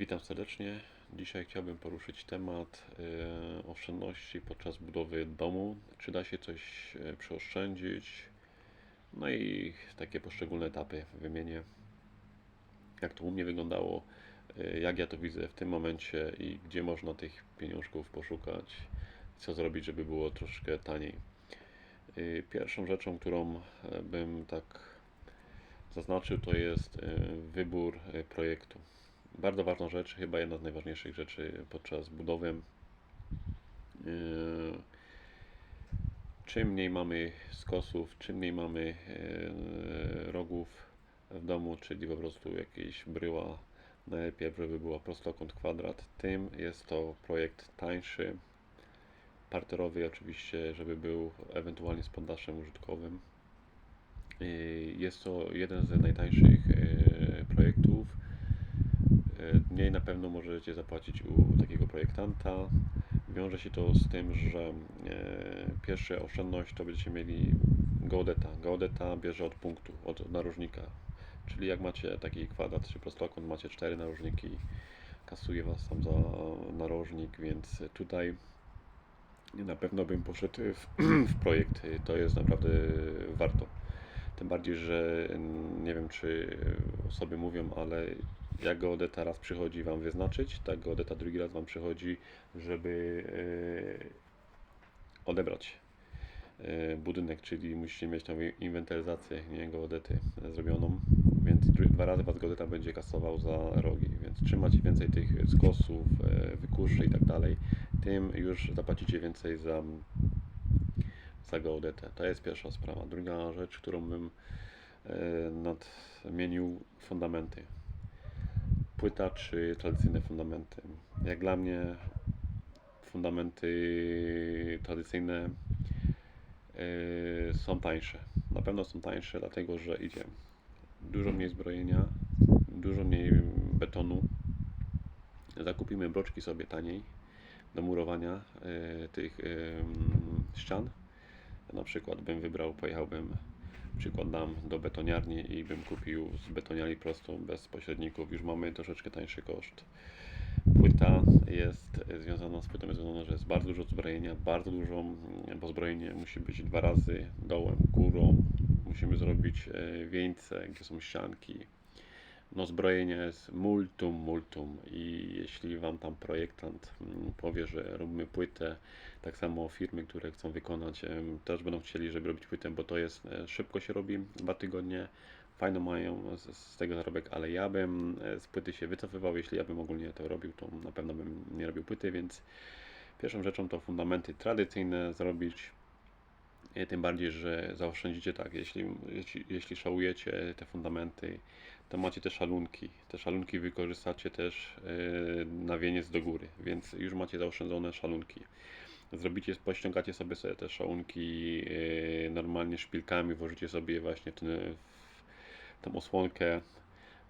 Witam serdecznie. Dzisiaj chciałbym poruszyć temat e, oszczędności podczas budowy domu. Czy da się coś e, przeoszczędzić? No i takie poszczególne etapy wymienię. Jak to u mnie wyglądało, e, jak ja to widzę w tym momencie i gdzie można tych pieniążków poszukać, co zrobić, żeby było troszkę taniej. Pierwszą rzeczą, którą bym tak zaznaczył, to jest wybór projektu. Bardzo ważna rzecz, chyba jedna z najważniejszych rzeczy podczas budowy. Yy, Czym mniej mamy skosów, czym mniej mamy yy, rogów w domu, czyli po prostu jakieś bryła, najlepiej, żeby była prostokąt kwadrat, tym jest to projekt tańszy, parterowy oczywiście, żeby był ewentualnie z poddaszem użytkowym. Yy, Jest to jeden z najtańszych Mniej na pewno możecie zapłacić u takiego projektanta. Wiąże się to z tym, że e, pierwsza oszczędność to będziecie mieli geodeta. Geodeta bierze od punktu, od narożnika. Czyli jak macie taki kwadrat czy prostokąt, macie cztery narożniki, kasuje Was tam za narożnik, więc tutaj na pewno bym poszedł w, w projekt. To jest naprawdę warto. Tym bardziej, że nie wiem, czy osoby mówią, ale jak geodeta raz przychodzi Wam wyznaczyć, tak geodeta drugi raz Wam przychodzi, żeby e, odebrać e, budynek, czyli musicie mieć tą inwentaryzację nie geodety zrobioną, więc dwa razy Was geodeta będzie kasował za rogi, więc macie więcej tych skosów, e, wykuszy i tak dalej, tym już zapłacicie więcej za za geodetę. To jest pierwsza sprawa. Druga rzecz, którą bym nadmienił, fundamenty. Płyta czy tradycyjne fundamenty. Jak dla mnie fundamenty tradycyjne e, są tańsze. Na pewno są tańsze, dlatego że idzie dużo mniej zbrojenia, dużo mniej betonu. Zakupimy broczki sobie taniej do murowania e, tych em, ścian. Na przykład bym wybrał, pojechałbym, przykład dam do betoniarni i bym kupił z betoniarni prostą, bez pośredników. Już mamy troszeczkę tańszy koszt. Płyta jest związana z płytą, jest związana, że jest bardzo dużo zbrojenia, bardzo dużo, mm, bo zbrojenie musi być dwa razy dołem, górą. Musimy zrobić e, wieńce, gdzie są ścianki. No zbrojenie jest multum, multum. I jeśli Wam tam projektant mm, powie, że robimy płytę, tak samo firmy, które chcą wykonać, też będą chcieli, żeby robić płytę, bo to jest, e, szybko się robi, dwa tygodnie, fajno mają z, z tego zarobek, ale ja bym e, z płyty się wycofywał, jeśli ja bym ogólnie to robił, to na pewno bym nie robił płyty, więc pierwszą rzeczą to fundamenty tradycyjne zrobić, tym bardziej, że zaoszczędzicie tak, jeśli, jeśli, jeśli szałujecie te fundamenty, to macie te szalunki. Te szalunki wykorzystacie też e, na wieniec do góry, więc już macie zaoszczędzone szalunki. Zrobicie, pościągacie sobie, sobie te szalunki e, normalnie szpilkami, włożycie sobie właśnie w, ten, w tą osłonkę,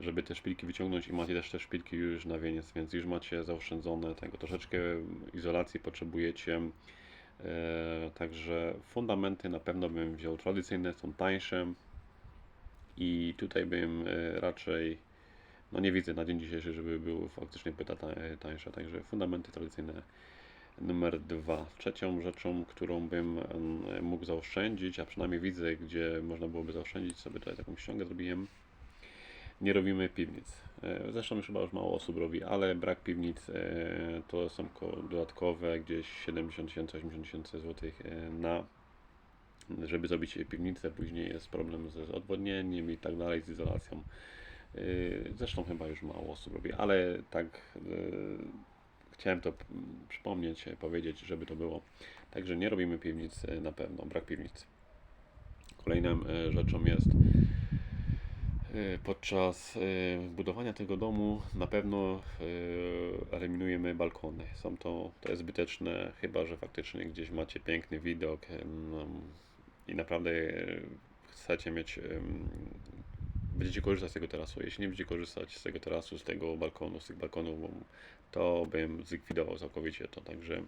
żeby te szpilki wyciągnąć i macie też te szpilki już na wieniec, więc już macie zaoszczędzone tego. Troszeczkę izolacji potrzebujecie. E, także fundamenty na pewno bym wziął tradycyjne, są tańsze i tutaj bym e, raczej, no nie widzę na dzień dzisiejszy, żeby był faktycznie płyta ta- tańsza, także fundamenty tradycyjne numer dwa. Trzecią rzeczą, którą bym em, mógł zaoszczędzić, a przynajmniej widzę, gdzie można byłoby zaoszczędzić, sobie tutaj taką ściągę zrobiłem, nie robimy piwnic. E, Zresztą już chyba już mało osób robi, ale brak piwnic e, to są ko- dodatkowe gdzieś 70 tysięcy, 80 tysięcy złotych e, na żeby zrobić piwnicę, później jest problem z odwodnieniem i tak dalej, z izolacją. Zresztą chyba już mało osób robi, ale tak chciałem to przypomnieć, powiedzieć, żeby to było. Także nie robimy piwnic na pewno, brak piwnic. Kolejną rzeczą jest podczas e, budowania tego domu na pewno e, eliminujemy balkony. Są to, to jest zbyteczne, chyba że faktycznie gdzieś macie piękny widok i naprawdę chcecie mieć, będziecie korzystać z tego terasu. Jeśli nie będziecie korzystać z tego terasu, z tego balkonu, z tych balkonów, to bym zlikwidował całkowicie to. Także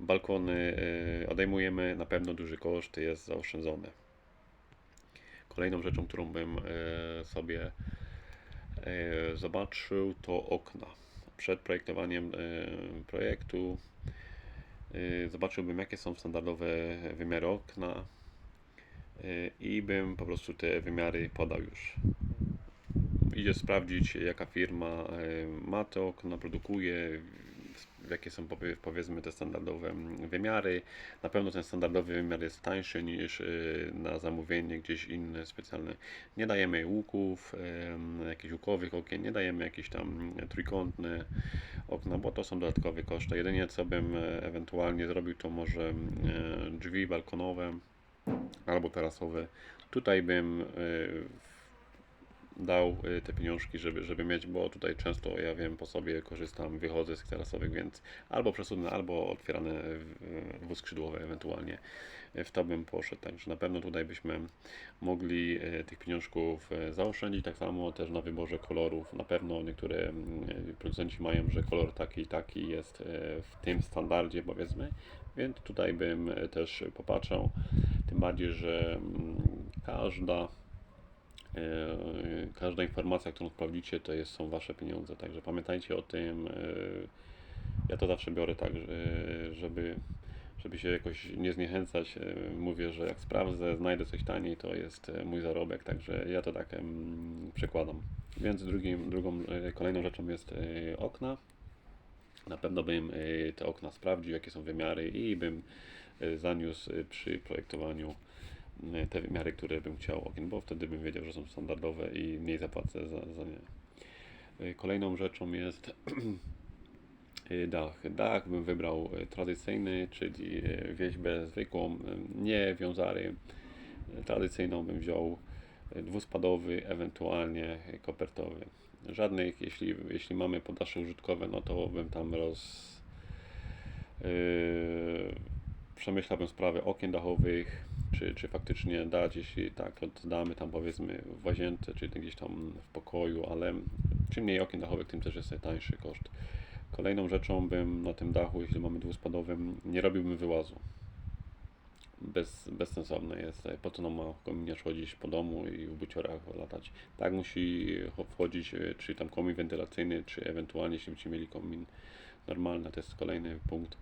balkony odejmujemy, na pewno duży koszt jest zaoszczędzony. Kolejną rzeczą, którą bym e, sobie e, zobaczył, to okna. przed projektowaniem e, projektu zobaczyłbym, jakie są standardowe wymiary okna i bym po prostu te wymiary podał już. Idzie sprawdzić, jaka firma ma te okna, produkuje, jakie są powie- powiedzmy te standardowe mm, wymiary. Na pewno ten standardowy wymiar jest tańszy niż y, na zamówienie gdzieś inne specjalne. Nie dajemy łuków, jakichś łukowych okien, nie dajemy jakieś tam trójkątne okna, bo to są dodatkowe koszty. Jedynie co bym e, ewentualnie zrobił, to może e, drzwi balkonowe albo tarasowe. Tutaj bym e, dał y, te pieniążki, żeby, żeby mieć, bo tutaj często ja wiem po sobie korzystam, wychodzę z terasowych, więc albo przesunę, albo otwierane wóz ewentualnie. W to bym poszedł, także na pewno tutaj byśmy mogli y, tych pieniążków y, zaoszczędzić, tak samo też na wyborze kolorów. Na pewno niektóre producenci mają, że kolor taki i taki jest w tym standardzie powiedzmy, więc tutaj bym też popatrzał, tym bardziej, że mm, każda Każda informacja, którą sprawdzicie, to jest, są Wasze pieniądze, także pamiętajcie o tym. e, Ja to zawsze biorę tak, że- żeby, żeby się jakoś nie zniechęcać. e, Mówię, że jak sprawdzę, znajdę coś taniej, to jest e, mój zarobek, także ja to tak przekładam. Więc drugim, drugą, e, kolejną rzeczą jest e, okna. Na pewno bym e, te okna sprawdził, jakie są wymiary i bym e, zaniósł e, przy projektowaniu e, te wymiary, które bym chciał okien, bo wtedy bym wiedział, że są standardowe i mniej zapłacę za, za nie. E, Kolejną rzeczą jest e, dach. Dach bym wybrał tradycyjny, czyli wieźbę zwykłą, nie wiązary. Tradycyjną bym wziął dwuspadowy, ewentualnie kopertowy. Żadnych, jeśli, jeśli mamy poddasze użytkowe, no to bym tam roz... Yy, przemyślałbym sprawę okien dachowych, czy, czy faktycznie dać, jeśli tak, to damy tam powiedzmy w łazience, czy gdzieś tam w pokoju, ale czym mniej okien dachowych, tym też jest tańszy koszt. Kolejną rzeczą bym na tym dachu, jeśli mamy dwuspadowym, nie robiłbym wyłazu. Bez, bezsensowne jest, po co nam ma kominiarz chodzić po domu i w buciorach latać. Tak musi cho- wchodzić, e, czy tam komin wentylacyjny, czy ewentualnie jeśli będziecie mieli komin normalny, to jest kolejny punkt.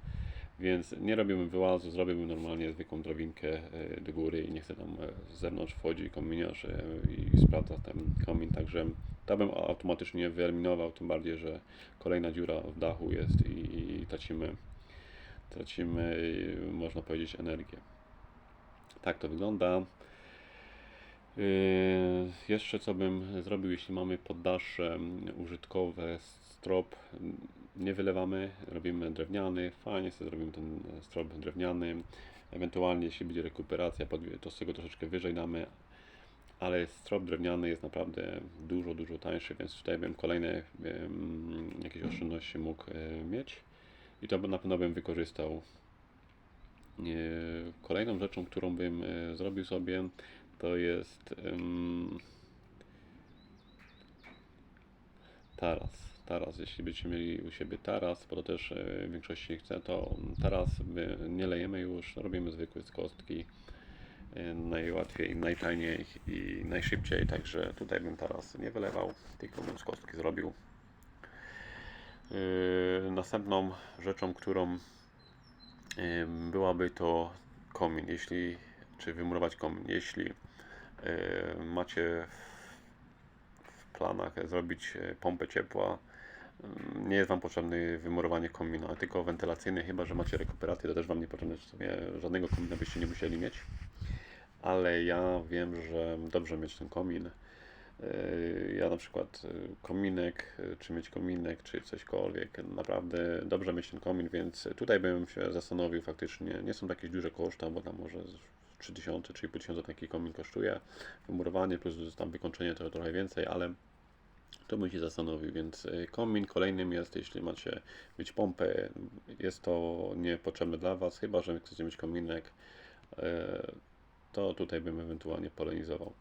Więc nie robiłbym wyłazu, zrobiłbym normalnie zwykłą drabinkę e, do góry i nie chcę tam e, z zewnątrz wchodzi kominiarz e, i sprawdza ten komin, także to bym automatycznie wyeliminował, tym bardziej, że kolejna dziura w dachu jest i, i tracimy, tracimy, można powiedzieć, energię. Tak to wygląda. Yy, jeszcze co bym zrobił, jeśli mamy poddasze użytkowe, strop nie wylewamy, robimy drewniany, fajnie sobie zrobimy ten e, strop drewniany, ewentualnie jeśli będzie rekuperacja, to z tego troszeczkę wyżej damy, ale strop drewniany jest naprawdę dużo, dużo tańszy, więc tutaj bym kolejne em, jakieś oszczędności mógł e, mieć i to na pewno bym wykorzystał. E, Kolejną rzeczą, którą bym zrobił sobie, to jest em, taras. Taras, jeśli będziecie mieli u siebie taras, bo też e, w większości chce, to taras nie lejemy już, robimy zwykły z kostki. e, Najłatwiej, najtaniej i najszybciej, także tutaj bym taras nie wylewał, tylko bym z kostki zrobił. Yy, Następną rzeczą, którą byłaby to komin, jeśli, czy wymurować komin, jeśli macie w, planach zrobić e, pompę ciepła, nie jest Wam potrzebne wymurowanie komina, tylko wentylacyjny, chyba że macie rekuperację, to też Wam nie potrzebne, żadnego komina byście nie musieli mieć, ale ja wiem, że dobrze mieć ten komin. Yy, Ja na przykład yy, kominek, yy, czy mieć kominek, czy cośkolwiek, naprawdę dobrze mieć ten komin, więc tutaj bym się zastanowił faktycznie. Nie są to jakieś duże koszta, bo tam może z 3000, 3500 taki komin kosztuje. Wymurowanie plus tam wykończenie to trochę więcej, ale to bym się zastanowił, więc yy, komin kolejnym jest, jeśli macie mieć pompę, jest to niepotrzebne dla Was, chyba że chcecie mieć kominek, yy, to tutaj bym ewentualnie polenizował.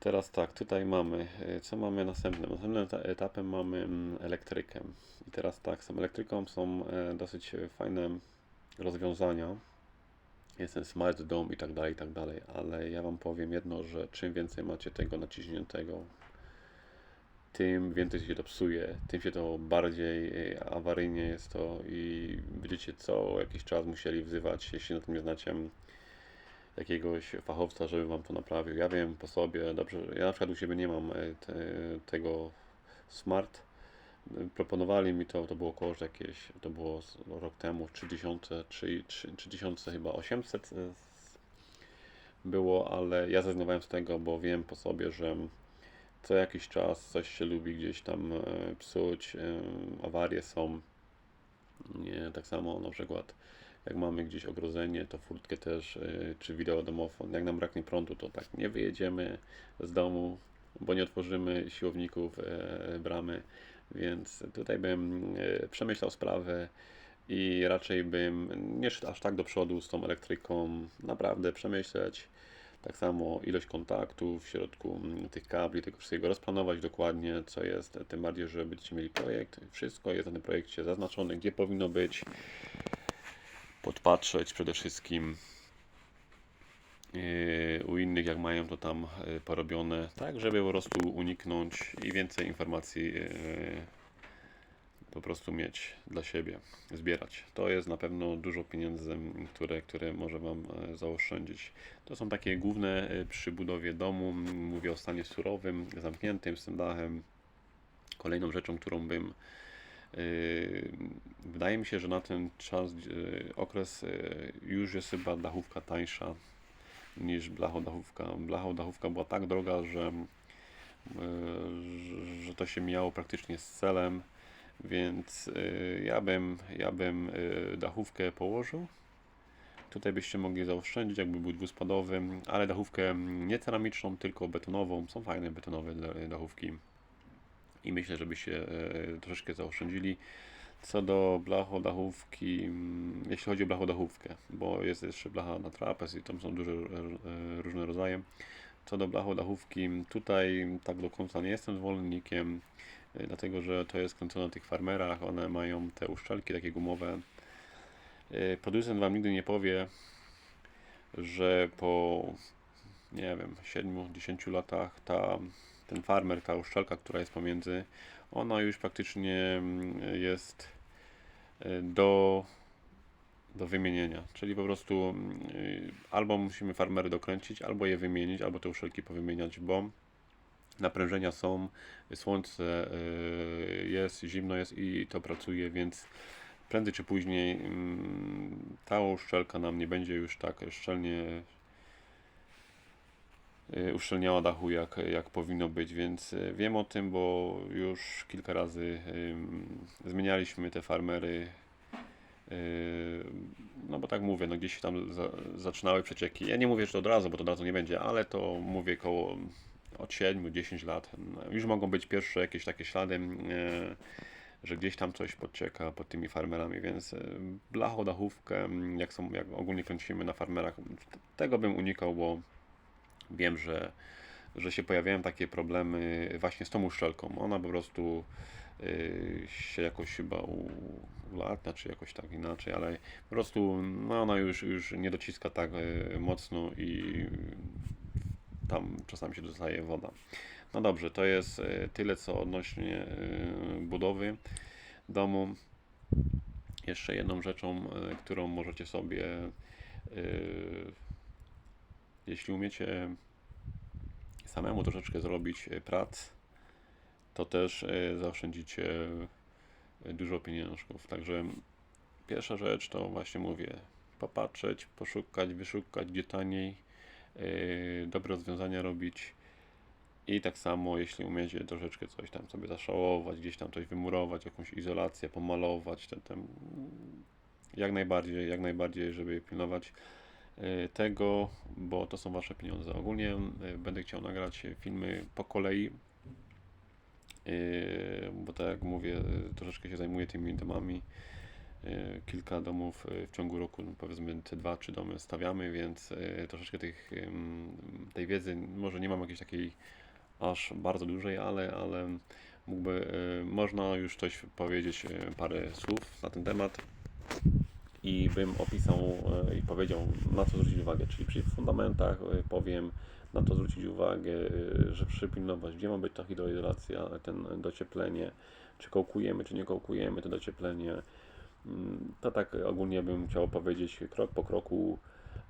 Teraz tak, tutaj mamy, e, co mamy następnym? Następnym eta- etapem mamy mm, elektrykę. I teraz tak, z elektryką są dosyć fajne rozwiązania. Jest ten smart dome i tak dalej, i tak dalej, ale ja Wam powiem jedno, że czym więcej macie tego naciśniętego, tym więcej się to psuje, tym się to bardziej y, awaryjnie jest to i będziecie co jakiś czas musieli wzywać, jeśli na tym nie znacie, jakiegoś fachowca, żeby wam to naprawił. Ja wiem po sobie, dobrze, ja na przykład u siebie nie mam y, te, tego smart. Proponowali mi to, to było że jakieś, to było rok temu, 3000, 3, 3000 chyba 800 y, było, ale ja zrezygnowałem z tego, bo wiem po sobie, że co jakiś czas coś się lubi gdzieś tam e, psuć, e, awarie są. Nie, tak samo na przykład jak mamy gdzieś ogrodzenie, to furtkę też, e, czy wideodomofon. Jak nam braknie prądu, to tak nie wyjedziemy z domu, bo nie otworzymy siłowników bramy, więc tutaj bym przemyślał sprawę i raczej bym nie szedł aż tak do przodu z tą elektryką, naprawdę przemyśleć. Tak samo ilość kontaktów w środku mm, tych kabli, tego wszystkiego rozplanować dokładnie, co jest, tym bardziej, że będziecie mieli projekt. Wszystko jest na tym projekcie zaznaczone, gdzie powinno być. Podpatrzeć przede wszystkim yy, u innych, jak mają to tam yy, porobione, tak żeby po prostu uniknąć i więcej informacji yy, po prostu mieć dla siebie, zbierać. To jest na pewno dużo pieniędzy, które, które może Wam e, zaoszczędzić. To są takie główne e, przy budowie domu. Mówię o stanie surowym, zamkniętym, z tym dachem. Kolejną rzeczą, którą bym e, Wydaje mi się, że na ten czas, okres już jest chyba dachówka tańsza niż blachodachówka. Blachodachówka była tak droga, że, że- to się mijało praktycznie z celem. Więc y, ja bym, ja bym y, dachówkę położył. Tutaj byście mogli zaoszczędzić, jakby był dwuspadowy, ale dachówkę mm, nie ceramiczną, tylko betonową. Są fajne betonowe da- dachówki i myślę, żebyście y, troszeczkę zaoszczędzili. Co do blachodachówki, mm, jeśli chodzi o blachodachówkę, bo jest jeszcze blacha na trapez i tam są duże różne rodzaje. Co do blachodachówki, tutaj tak do końca nie jestem zwolennikiem, y, dlatego że to jest kręcone na tych farmerach, one mają te uszczelki takie gumowe. Y, Producent Wam nigdy nie powie, że po nie wiem, 7-10 latach ta, ten farmer, ta uszczelka, która jest pomiędzy, ona już praktycznie mm, jest y, do, do wymienienia. Czyli po prostu y, albo musimy farmery dokręcić, albo je wymienić, albo te uszczelki powymieniać, bo naprężenia są, słońce y, jest, zimno jest i to pracuje, więc prędzej czy później mm, ta uszczelka nam nie będzie już tak szczelnie y, uszczelniała dachu jak, jak powinno być, więc y, wiem o tym, bo już kilka razy zmienialiśmy te farmery. No bo tak mówię, no gdzieś tam za, zaczynały przecieki. Ja nie mówię, że to od razu, bo to od razu nie będzie, ale to mówię koło od 7-10 lat. Już mogą być pierwsze jakieś takie ślady, yy, że gdzieś tam coś podcieka pod tymi farmerami, więc yy, blachą, dachówkę, jak, są, jak ogólnie kręcimy na farmerach, tego bym unikał, bo wiem, że, że się pojawiają takie problemy właśnie z tą uszczelką. Ona po prostu y, się jakoś chyba ulatnia, czy jakoś tak inaczej, ale po prostu no, ona już, już nie dociska tak mocno i tam czasami się dostaje woda. No dobrze, to jest y, tyle co odnośnie y, budowy domu. Jeszcze jedną rzeczą, y, którą możecie sobie, jeśli umiecie samemu troszeczkę zrobić prac, to też zaoszczędzicie dużo pieniążków. Także pierwsza rzecz to właśnie mówię, popatrzeć, poszukać, wyszukać gdzie taniej, dobre rozwiązania robić i tak samo jeśli umiecie troszeczkę coś tam sobie zaszałować, gdzieś tam coś wymurować, jakąś izolację, pomalować, ten, ten, jak najbardziej, jak najbardziej, żeby pilnować y, tego, bo to są Wasze pieniądze. Ogólnie y, będę chciał nagrać filmy po kolei, y, bo tak jak mówię, y, troszeczkę się zajmuję tymi domami. Y, Kilka domów y, w ciągu roku, no, powiedzmy te dwa, trzy domy stawiamy, więc y, troszeczkę tych, tej wiedzy, może nie mam jakiejś takiej aż bardzo dużej, ale, ale mógłby, można już coś powiedzieć, parę słów na ten temat. i bym opisał i powiedział na co zwrócić uwagę, czyli przy fundamentach powiem na to zwrócić uwagę, że przypilnować, gdzie ma być ta hydroizolacja, ten docieplenie, czy kołkujemy, czy nie kołkujemy, to docieplenie. Mm, To tak ogólnie bym chciał powiedzieć krok po kroku.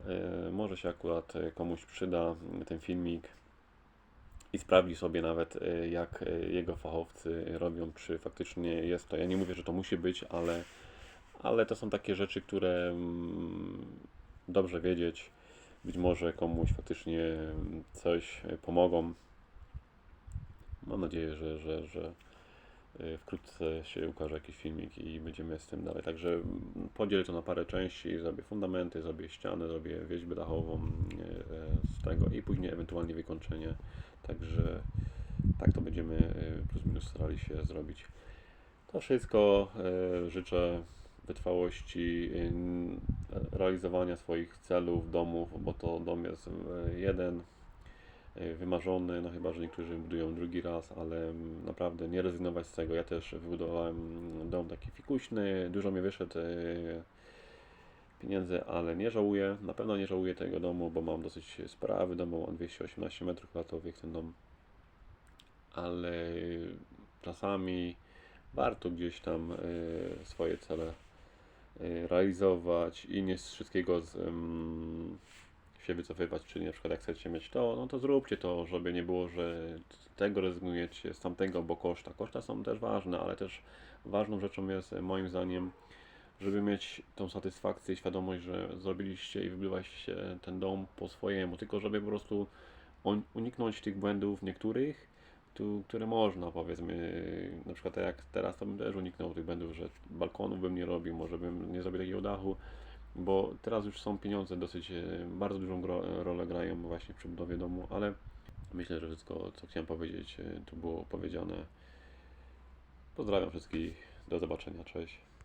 E, Może się akurat e, komuś przyda ten filmik i sprawdzi sobie nawet e, jak jego fachowcy robią, czy faktycznie jest to. Ja nie mówię, że to musi być, ale, ale to są takie rzeczy, które mm, dobrze wiedzieć. Być może komuś faktycznie coś pomogą. Mam nadzieję, że, że, że wkrótce się ukaże jakiś filmik i będziemy z tym dalej. Także podzielę to na parę części, zrobię fundamenty, zrobię ścianę, zrobię wieźbę dachową e, z tego i później ewentualnie wykończenie. Także tak to będziemy plus minus starali się zrobić. To wszystko. Życzę wytrwałości, realizowania swoich celów, domów, bo to dom jest jeden, wymarzony, no chyba, że niektórzy budują drugi raz, ale mm, naprawdę nie rezygnować z tego. Ja też wybudowałem dom taki fikuśny, dużo mi wyszedł e, pieniędzy, ale nie żałuję. Na pewno nie żałuję tego domu, bo mam dosyć sprawy dom, mam 218 metrów kwadratowych ten dom, ale czasami warto gdzieś tam e, swoje cele realizować i nie z wszystkiego z, em, się wycofywać, czyli na przykład jak chcecie mieć to, no to zróbcie to, żeby nie było, że tego rezygnujecie, z tamtego, bo koszta. Koszta są też ważne, ale też ważną rzeczą jest e, moim zdaniem, żeby mieć tą satysfakcję i świadomość, że zrobiliście i wybudowaliście ten dom po swojemu, tylko żeby po prostu un- uniknąć tych błędów niektórych, tu, które można, powiedzmy, na przykład jak teraz, to bym też uniknął tych błędów, że balkonu bym nie robił, może bym nie zrobił takiego dachu, bo teraz już są pieniądze dosyć, e, bardzo dużą gro- rolę grają właśnie przy budowie domu, ale myślę, że wszystko, co chciałem powiedzieć, e, tu było powiedziane. Pozdrawiam wszystkich, do zobaczenia, cześć.